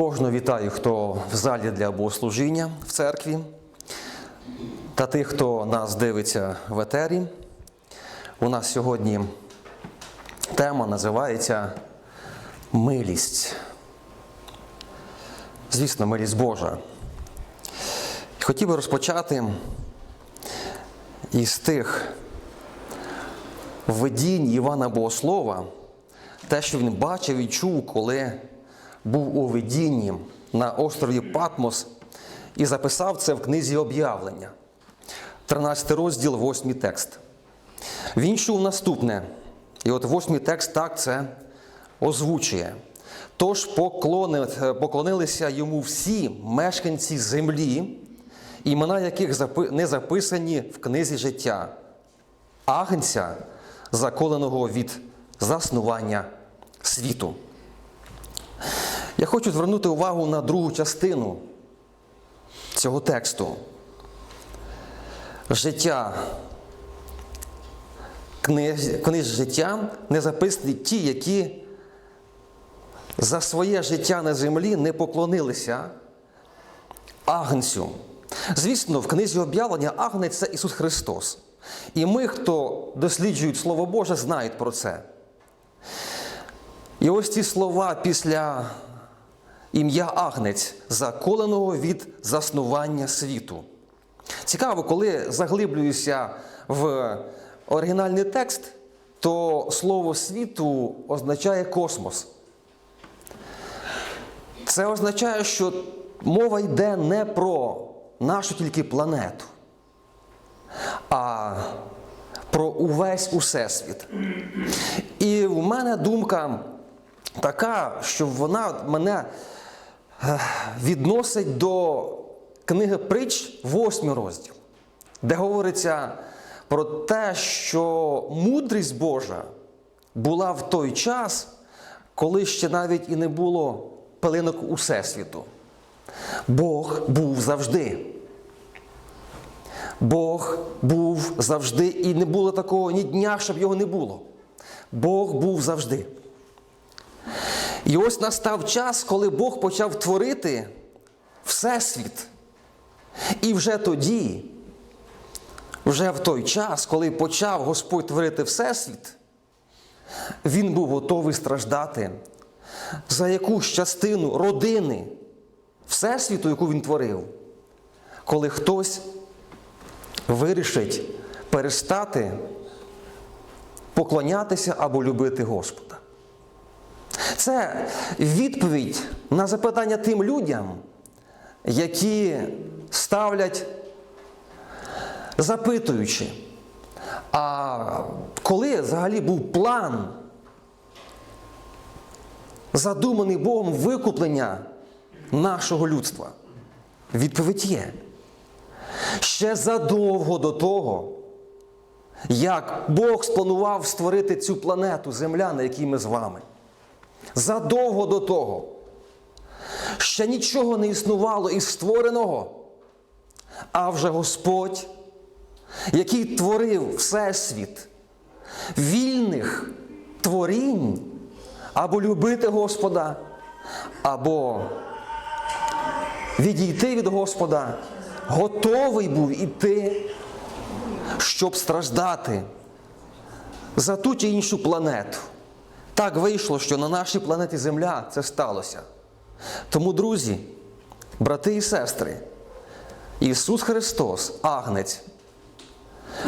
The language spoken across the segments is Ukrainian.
Кожного вітаю, хто в залі для богослужіння в церкві, та тих, хто нас дивиться в етері. У нас сьогодні тема називається Милість. Звісно, милість Божа. Хотів би розпочати із тих видінь Івана Богослова, те, що він бачив і чув, коли був у видінні на острові Патмос і записав це в книзі об'явлення. 13 розділ, 8 текст. Він чув наступне. І от восьмий текст так це озвучує. Тож поклони- поклонилися йому всі мешканці землі, імена яких не записані в книзі життя, агнця, заколеного від заснування світу. Я хочу звернути увагу на другу частину цього тексту. Життя книж, книж життя не записані ті, які за своє життя на землі не поклонилися Агнцю. Звісно, в книзі об'явлення Агнець це Ісус Христос. І ми, хто досліджують Слово Боже, знають про це. І ось ці слова після ім'я Агнець, заколеного від заснування світу. Цікаво, коли заглиблююся в оригінальний текст, то слово світу означає космос. Це означає, що мова йде не про нашу тільки планету, а про увесь усесвіт. І в мене думка така, що вона мене відносить до книги притч, 8 розділ, де говориться про те, що мудрість Божа була в той час, коли ще навіть і не було пилинок Усесвіту. Бог був завжди. Бог був завжди, і не було такого ні дня, щоб його не було. Бог був завжди. І ось настав час, коли Бог почав творити Всесвіт. І вже тоді, вже в той час, коли почав Господь творити Всесвіт, Він був готовий страждати за якусь частину родини Всесвіту, яку він творив, коли хтось вирішить перестати поклонятися або любити Господа. Це відповідь на запитання тим людям, які ставлять, запитуючи, а коли взагалі був план, задуманий Богом викуплення нашого людства? Відповідь є. Ще задовго до того, як Бог спланував створити цю планету Земля, на якій ми з вами. Задовго до того. Ще нічого не існувало із створеного, а вже Господь, який творив Всесвіт, вільних творінь, або любити Господа, або відійти від Господа, готовий був іти, щоб страждати за ту чи іншу планету. Так вийшло, що на нашій планеті Земля це сталося. Тому, друзі, брати і сестри, Ісус Христос, Агнець,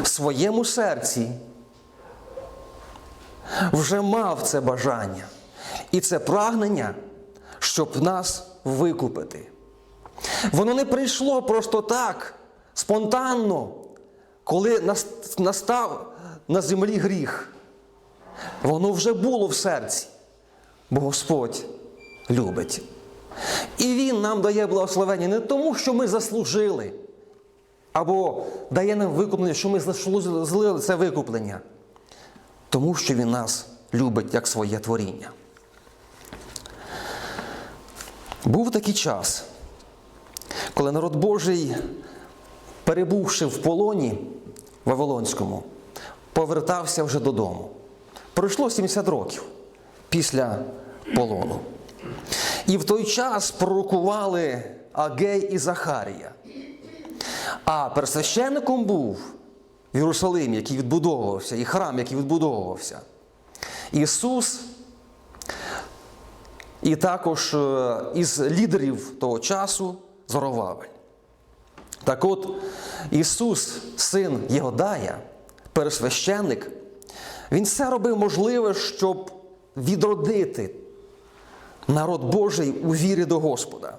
в своєму серці вже мав це бажання і це прагнення, щоб нас викупити. Воно не прийшло просто так, спонтанно, коли настав на землі гріх. Воно вже було в серці, бо Господь любить. І Він нам дає благословення не тому, що ми заслужили, або дає нам викуплення, що ми заслужили це викуплення, тому що Він нас любить як своє творіння. Був такий час, коли народ Божий, перебувши в полоні Вавилонському, повертався вже додому. Пройшло 70 років після полону. І в той час пророкували Агей і Захарія. А пересвященником був в Єрусалимі, який відбудовувався, і храм, який відбудовувався. Ісус, і також е, із лідерів того часу Зоровавель. Так от, Ісус, син Єгодая, пересвященник, Він все робив можливе, щоб відродити народ Божий у вірі до Господа.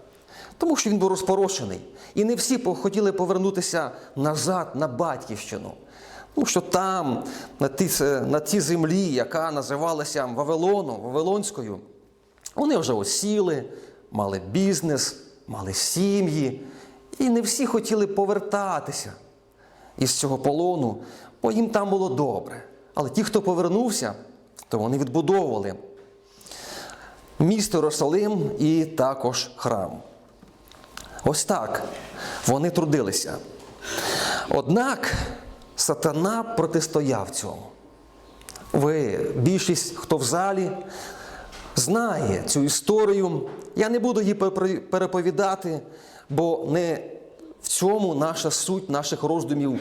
Тому що він був розпорошений. І не всі хотіли повернутися назад на батьківщину. Тому що там, на тій, на тій землі, яка називалася Вавилоном, Вавилонською, вони вже осіли, мали бізнес, мали сім'ї. І не всі хотіли повертатися із цього полону, бо їм там було добре. Але ті, хто повернувся, то вони відбудовували місто Єрусалим і також храм. Ось так вони трудилися. Однак сатана протистояв цьому. Ви, більшість, хто в залі, знає цю історію. Я не буду її переповідати, бо не в цьому наша суть наших роздумів,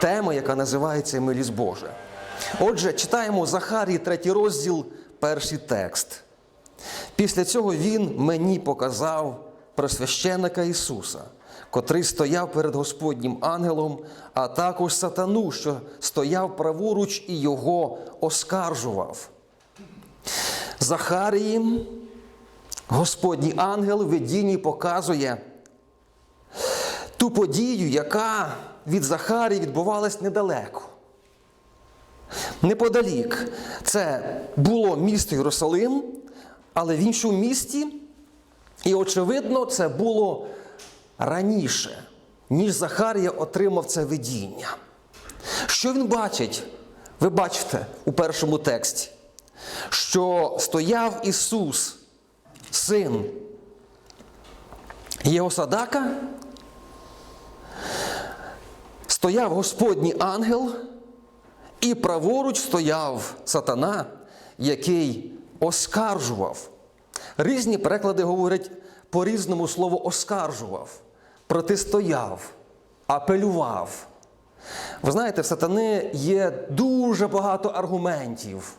тема, яка називається Милість Божа. Отже, читаємо Захарії, третій розділ, перший текст. Після цього він мені показав пресвященника Ісуса, котрий стояв перед Господнім ангелом, а також сатану, що стояв праворуч і його оскаржував. Захарії, Господній ангел в видінні показує ту подію, яка від Захарії відбувалась недалеко. Неподалік. Це було місто Єрусалим, але в іншому місті, і, очевидно, це було раніше, ніж Захарія отримав це видіння. Що він бачить? Ви бачите у першому тексті, що стояв Ісус, син Єгосадака, стояв Господній ангел, і праворуч стояв сатана, який оскаржував. Різні переклади говорять по різному слово оскаржував, протистояв, апелював. Ви знаєте, в сатани є дуже багато аргументів,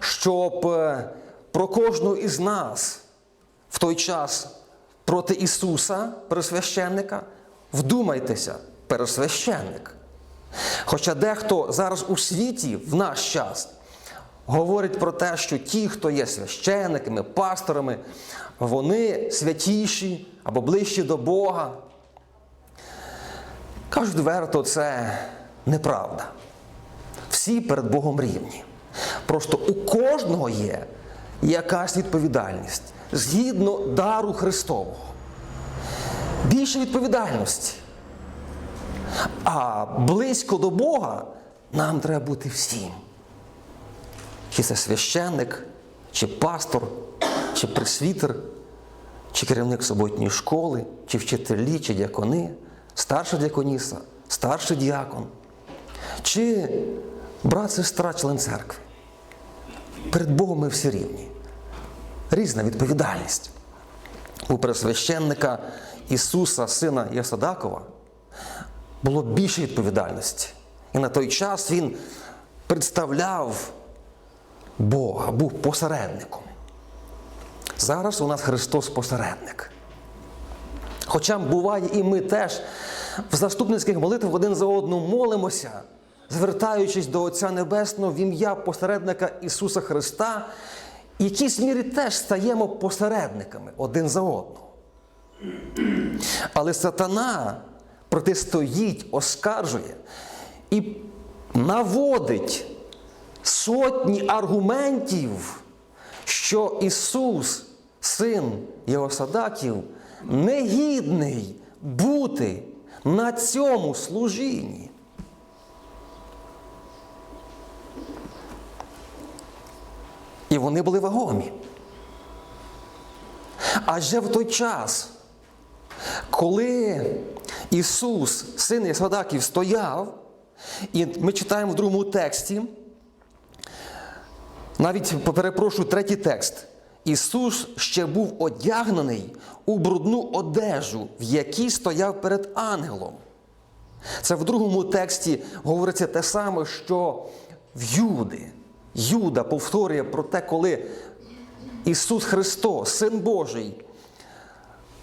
щоб е, про кожного із нас в той час проти Ісуса, пересвященника, вдумайтеся, пересвященник. Хоча дехто зараз у світі в наш час говорить про те, що ті, хто є священниками, пасторами, вони святіші або ближчі до Бога. Кажуть, верто, це неправда. Всі перед Богом рівні. Просто у кожного є якась відповідальність згідно дару Христового. Більше відповідальності. А близько до Бога нам треба бути всім. Чи це священник, чи пастор, чи пресвітер, чи керівник суботньої школи, чи вчителі, чи дякони, старша дяконіса, старший діакон, чи брат, сестра, член церкви. Перед Богом ми всі рівні. Різна відповідальність. У пресвященника Ісуса, Сина Єсадакова, було більше відповідальності. І на той час він представляв Бога, був посередником. Зараз у нас Христос посередник. Хоча буває, і ми теж в заступницьких молитвах один за одним молимося, звертаючись до Отця Небесного в ім'я посередника Ісуса Христа, в якійсь мірі теж стаємо посередниками один за одного. Але сатана протистоїть, оскаржує і наводить сотні аргументів, що Ісус, син Єгосадаків, негідний бути на цьому служінні. І вони були вагомі. Адже в той час, коли Ісус, син Єсадаків, стояв, і ми читаємо в другому тексті, навіть перепрошую третій текст. Ісус ще був одягнений у брудну одежу, в якій стояв перед ангелом. Це в другому тексті говориться те саме, що в Юди. Юда повторює про те, коли Ісус Христос, Син Божий,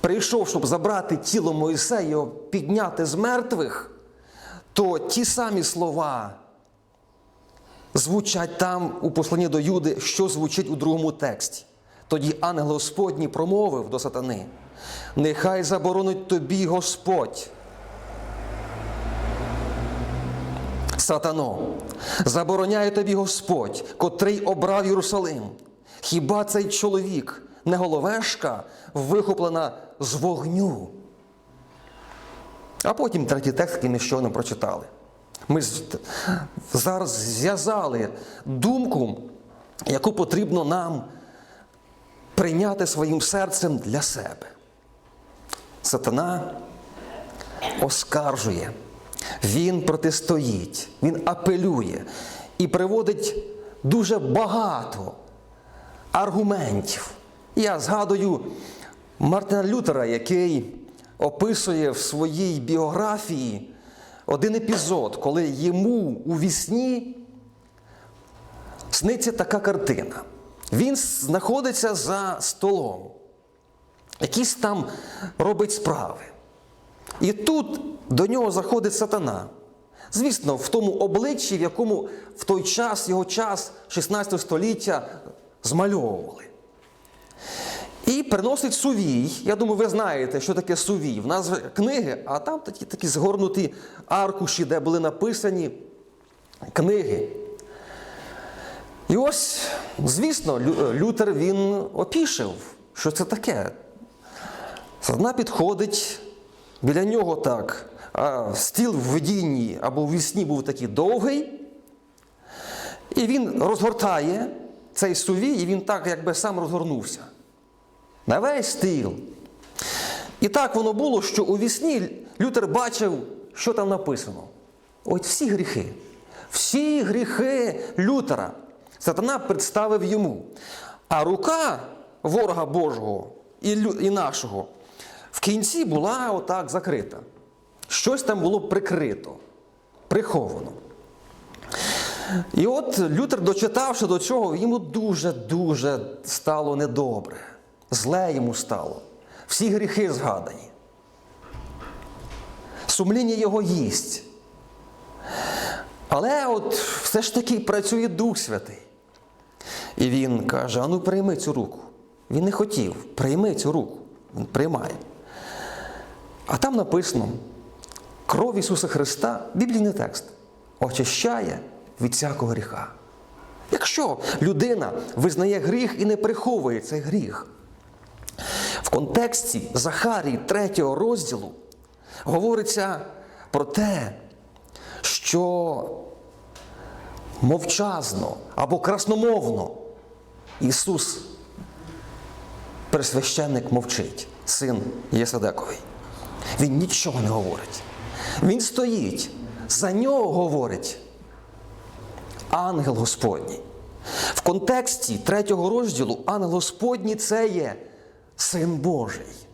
прийшов, щоб забрати тіло Моїсея, його підняти з мертвих, то ті самі слова звучать там у посланні до Юди, що звучить у другому тексті. Тоді ангел Господній промовив до сатани: Нехай заборонить тобі Господь. Сатано, забороняє тобі Господь, котрий обрав Єрусалим. Хіба цей чоловік не головешка вихоплена з вогню? А потім третій текст, який ми щойно прочитали. Ми зараз зв'язали думку, яку потрібно нам прийняти своїм серцем для себе. Сатана оскаржує, він протистоїть, він апелює і приводить дуже багато аргументів. Я згадую Мартина Лютера, який описує в своїй біографії один епізод, коли йому у вісні сниться така картина. Він знаходиться за столом, якісь там робить справи. І тут до нього заходить сатана. Звісно, в тому обличчі, в якому в той час, його час, 16 століття, змальовували. І приносить сувій. Я думаю, ви знаєте, що таке сувій. В нас книги, а там такі, такі згорнуті аркуші, де були написані книги. І ось, звісно, Лютер він опішив, що це таке. Сатана підходить біля нього так. А стіл в видінні або в вісні був такий довгий. І він розгортає цей сувій, і він так якби сам розгорнувся. На весь стіл. І так воно було, що у вісні Лютер бачив, що там написано. Ось всі гріхи. Всі гріхи Лютера. Сатана представив йому. А рука ворога Божого і, і нашого в кінці була отак закрита. Щось там було прикрито, приховано. І от Лютер, дочитавши до цього, йому дуже-дуже стало недобре. Зле йому стало. Всі гріхи згадані. Сумління його їсть. Але от все ж таки працює Дух Святий. І він каже: а ну прийми цю руку. Він не хотів, прийми цю руку. Він приймає. А там написано: кров Ісуса Христа, біблійний текст, очищає від всякого гріха. Якщо людина визнає гріх і не приховує цей гріх, в контексті Захарії 3 розділу говориться про те, що мовчазно або красномовно Ісус, пересвященник, мовчить, син Єсадековий. Він нічого не говорить. Він стоїть, за нього говорить ангел Господній. В контексті третього розділу ангел Господній це є син Божий,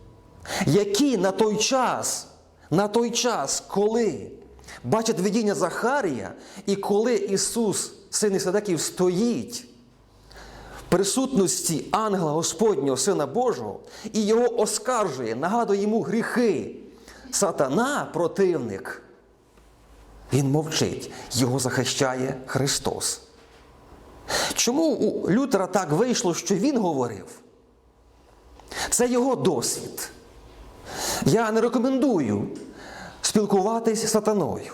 який на той час, на той час, коли бачить видіння Захарія, і коли Ісус, син Ісадеків, стоїть в присутності ангела Господнього, Сина Божого, і його оскаржує, нагадує йому гріхи. Сатана, противник, він мовчить, його захищає Христос. Чому у Лютера так вийшло, що він говорив? Це його досвід. Я не рекомендую спілкуватись з сатаною.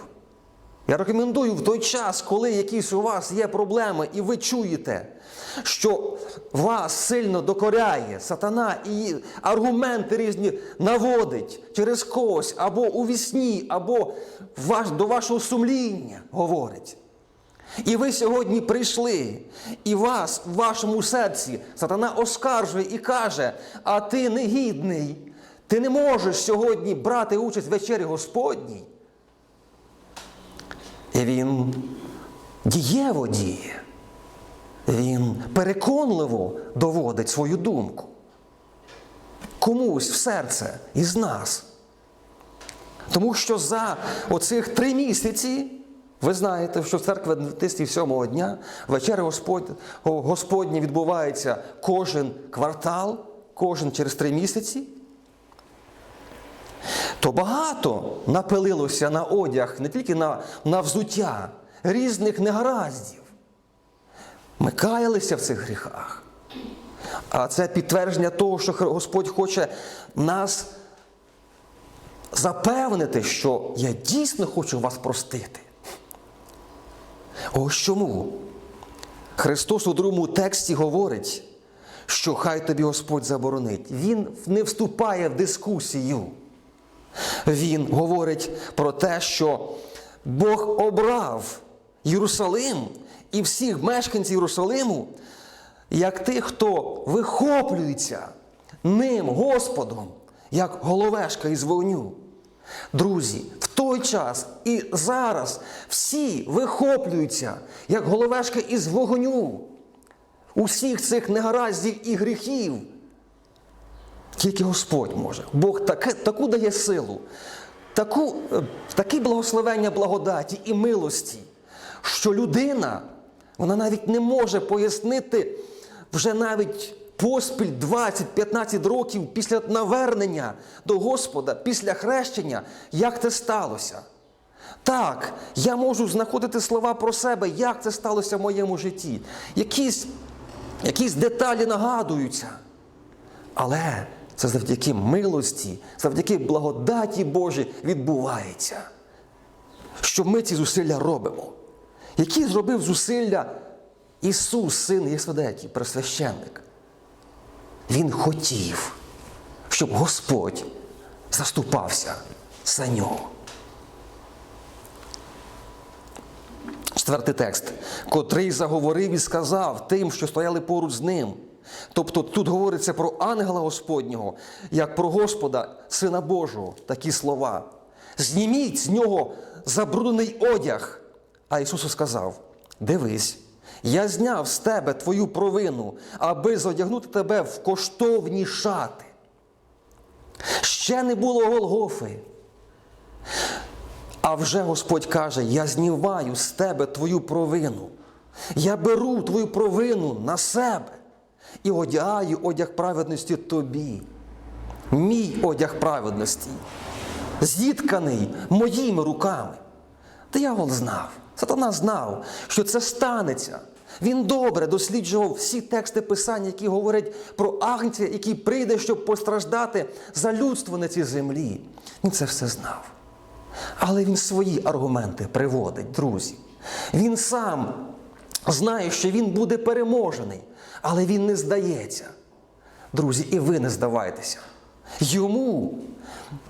Я рекомендую в той час, коли якісь у вас є проблеми, і ви чуєте, що вас сильно докоряє сатана і аргументи різні наводить через когось, або у вісні, або до вашого сумління говорить. І ви сьогодні прийшли, і вас в вашому серці сатана оскаржує і каже: а ти негідний, ти не можеш сьогодні брати участь в вечері Господній. І він дієво діє. він переконливо доводить свою думку. Комусь в серце із нас. Тому що за оцих три місяці, ви знаєте, що в церкві Адвентистів сьомого дня вечеря Господь, Господня відбувається кожен квартал, кожен через три місяці. То багато напилилося на одяг, не тільки на, на взуття різних негараздів. Ми каялися в цих гріхах. А це підтвердження того, що Господь хоче нас запевнити, що я дійсно хочу вас простити. Ось чому Христос у другому тексті говорить, що хай тобі Господь заборонить. Він не вступає в дискусію. Він говорить про те, що Бог обрав Єрусалим і всіх мешканців Єрусалиму, як тих, хто вихоплюється ним, Господом, як головешка із вогню. Друзі, той час і зараз всі вихоплюються, як головешка із вогню, усіх цих негараздів і гріхів. Тільки Господь може. Бог таке, таку дає силу, таку, е, такі благословення благодаті і милості, що людина вона навіть не може пояснити вже навіть поспіль 20-15 років після навернення до Господа, після хрещення, як це сталося. Так, я можу знаходити слова про себе, як це сталося в моєму житті. Якісь, якісь деталі нагадуються. Але це завдяки милості, завдяки благодаті Божій відбувається. Що ми ці зусилля робимо. Які зробив зусилля Ісус, Син Єсвидетій, пресвященник? Він хотів, щоб Господь заступався за нього. Четвертий текст, котрий заговорив і сказав тим, що стояли поруч з ним. Тобто тут говориться про ангела Господнього, як про Господа, Сина Божого, такі слова. Зніміть з нього забруднений одяг. А Ісус сказав: Дивись, я зняв з тебе твою провину, аби зодягнути тебе в коштовні шати. Ще не було Голгофи. А вже Господь каже: Я знімаю з тебе твою провину. Я беру твою провину на себе і одягаю одяг праведності тобі. Мій одяг праведності, зітканий моїми руками. Диявол знав, сатана знав, що це станеться. Він добре досліджував всі тексти Писання, які говорять про агнця, який прийде, щоб постраждати за людство на цій землі. Він це все знав. Але він свої аргументи приводить, друзі. Він сам знає, що він буде переможений, але він не здається. Друзі, і ви не здавайтеся. Йому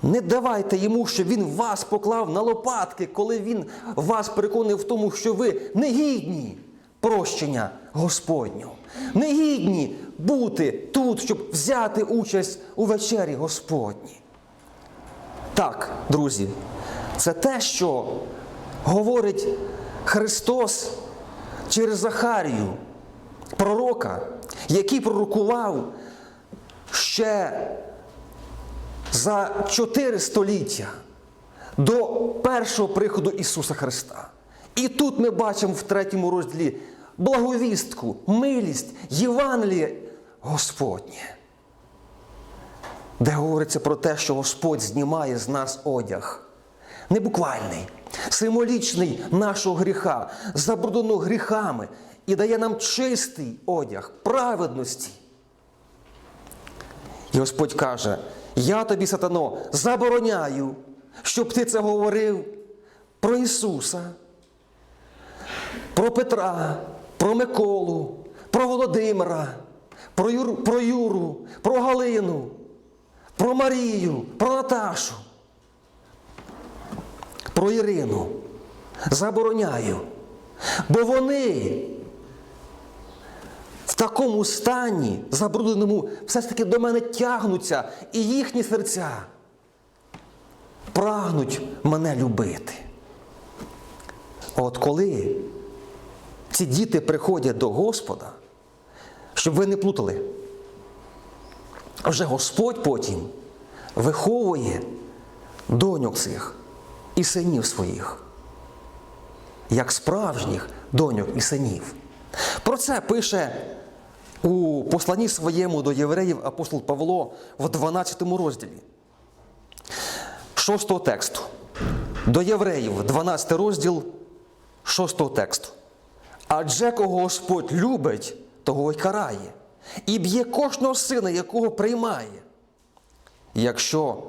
не давайте йому, щоб він вас поклав на лопатки, коли він вас переконує в тому, що ви негідні прощення Господню, негідні бути тут, щоб взяти участь у вечері Господній. Так, друзі, це те, що говорить Христос через Захарію, пророка, який пророкував ще за чотири століття до першого приходу Ісуса Христа. І тут ми бачимо в третьому розділі благовістку, милість, Євангеліє Господнє, де говориться про те, що Господь знімає з нас одяг. Не буквальний, символічний нашого гріха, забрудненого гріхами, і дає нам чистий одяг, праведності. І Господь каже: Я тобі, сатано, забороняю, щоб ти це говорив про Ісуса, про Петра, про Миколу, про Володимира, про Юру, про, Юру, про Галину, про Марію, про Наташу, про Ірину. Забороняю. Бо вони в такому стані, забрудненому, все ж таки до мене тягнуться, і їхні серця прагнуть мене любити. От коли ці діти приходять до Господа, щоб ви не плутали. Вже Господь потім виховує доньок цих і синів своїх, як справжніх доньок і синів. Про це пише у посланні своєму до євреїв апостол Павло в 12 розділі. Шостого тексту. До євреїв, 12 розділ шостого тексту. Адже кого Господь любить, того й карає, і б'є кожного сина, якого приймає. Якщо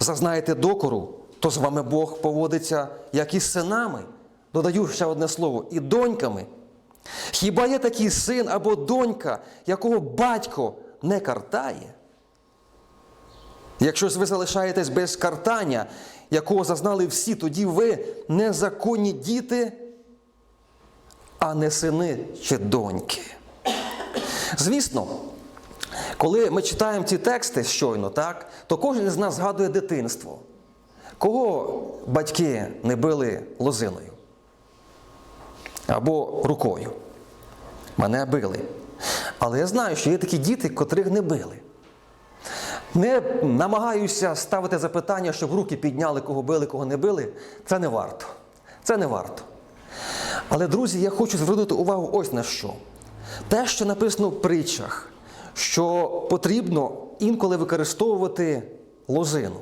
зазнаєте докору, то з вами Бог поводиться як із синами, додаю ще одне слово, і доньками. Хіба є такий син або донька, якого батько не картає? Якщо ж ви залишаєтесь без картання, якого зазнали всі, тоді ви незаконні діти, а не сини чи доньки. Звісно, коли ми читаємо ці тексти щойно, так, то кожен з нас згадує дитинство. Кого батьки не били лозиною або рукою? Мене били. Але я знаю, що є такі діти, котрих не били. Не намагаюся ставити запитання, щоб руки підняли, кого били, кого не били. Це не варто. Це не варто. Але, друзі, я хочу звернути увагу ось на що. Те, що написано в притчах, що потрібно інколи використовувати лозину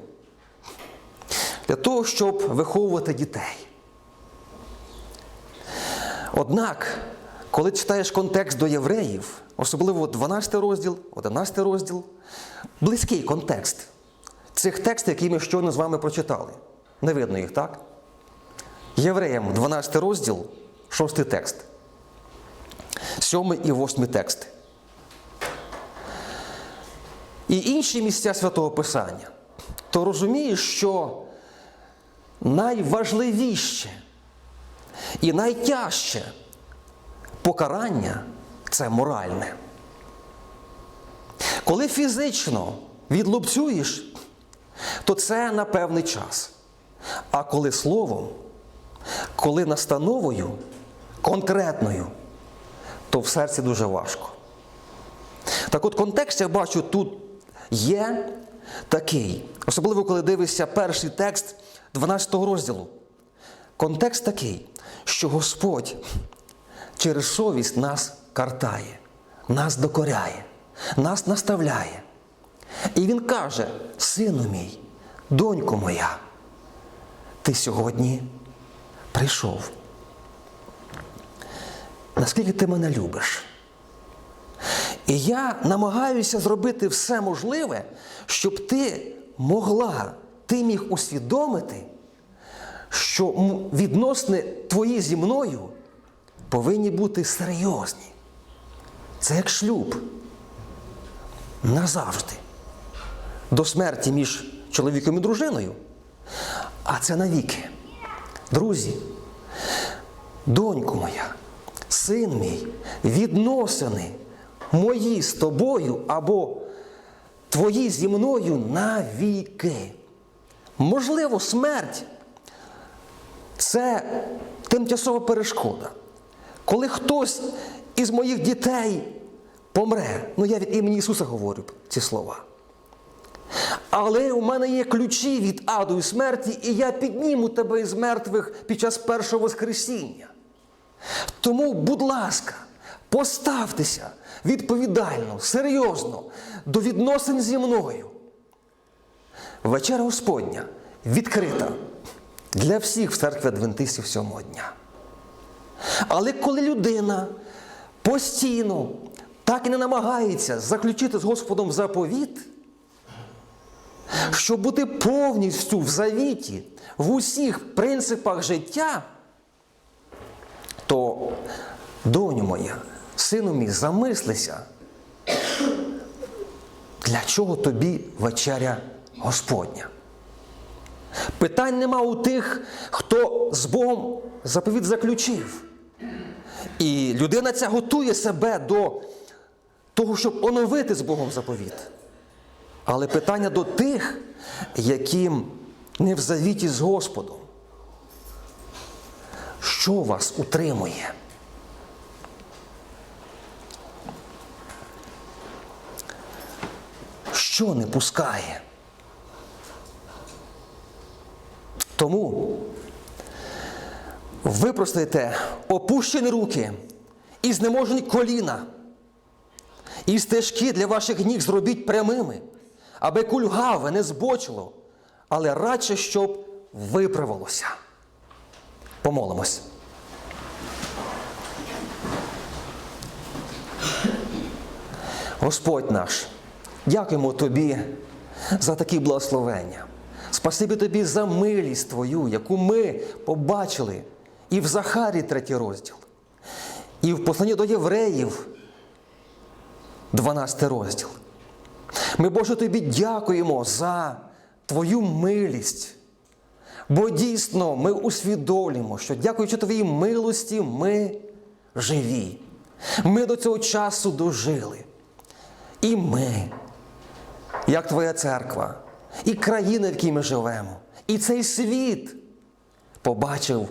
для того, щоб виховувати дітей. Однак, коли читаєш контекст до євреїв, особливо 12 розділ, 11 розділ, близький контекст цих текстів, які ми щойно з вами прочитали. Не видно їх, так? Євреям 12 розділ, 6 текст. 7 і 8 тексти. І інші місця Святого Писання, то розумієш, що найважливіше і найтяжче покарання це моральне. Коли фізично відлупцюєш, то це на певний час. А коли словом, коли настановою конкретною, то в серці дуже важко. Так от контекст, я бачу, тут є такий, особливо коли дивишся перший текст 12 розділу. Контекст такий, що Господь через совість нас картає, нас докоряє, нас наставляє. І Він каже: Сину мій, донько моя, ти сьогодні прийшов. Наскільки ти мене любиш? І я намагаюся зробити все можливе, щоб ти могла, ти міг усвідомити, що відносини твої зі мною повинні бути серйозні. Це як шлюб. Назавжди. До смерті між чоловіком і дружиною. А це навіки. Друзі, донько моя, син мій, відносини мої з тобою або твої зі мною навіки. Можливо, смерть це тимчасова перешкода. Коли хтось із моїх дітей помре, ну я від імені Ісуса говорю ці слова. Але у мене є ключі від аду і смерті, і я підніму тебе із мертвих під час першого Воскресіння. Тому, будь ласка, поставтеся відповідально, серйозно до відносин зі мною. Вечеря Господня відкрита для всіх в церкві Адвентистів сьомого дня. Але коли людина постійно так і не намагається заключити з Господом заповіт, щоб бути повністю в завіті, в усіх принципах життя, то, доню моя, сину мій, замислися, для чого тобі вечеря Господня? Питань нема у тих, хто з Богом заповіт заключив. І людина ця готує себе до того, щоб оновити з Богом заповіт. Але питання до тих, яким не в завіті з Господом. Що вас утримує? Що не пускає? Тому випростайте опущені руки і знеможені коліна, і стежки для ваших ніг зробіть прямими, аби кульгаве не збочило, але радше щоб виправилося. Помолимось. Господь наш, дякуємо Тобі за такі благословення. Спасибі Тобі за милість Твою, яку ми побачили і в Захарі третій розділ, і в посланні до євреїв, 12 розділ. Ми, Боже, Тобі дякуємо за Твою милість. Бо дійсно ми усвідомлюємо, що дякуючи Твоїй милості, ми живі. Ми до цього часу дожили. І ми, як Твоя церква, і країна, в якій ми живемо, і цей світ побачив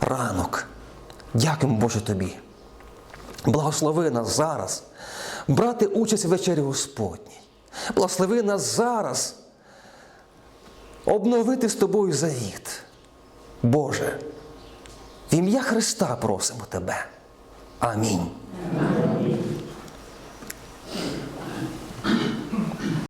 ранок. Дякуємо, Боже Тобі. Благослови нас зараз брати участь в вечері Господній. Благослови нас зараз обновити з тобою завіт. Боже, в ім'я Христа просимо Тебе. Амінь.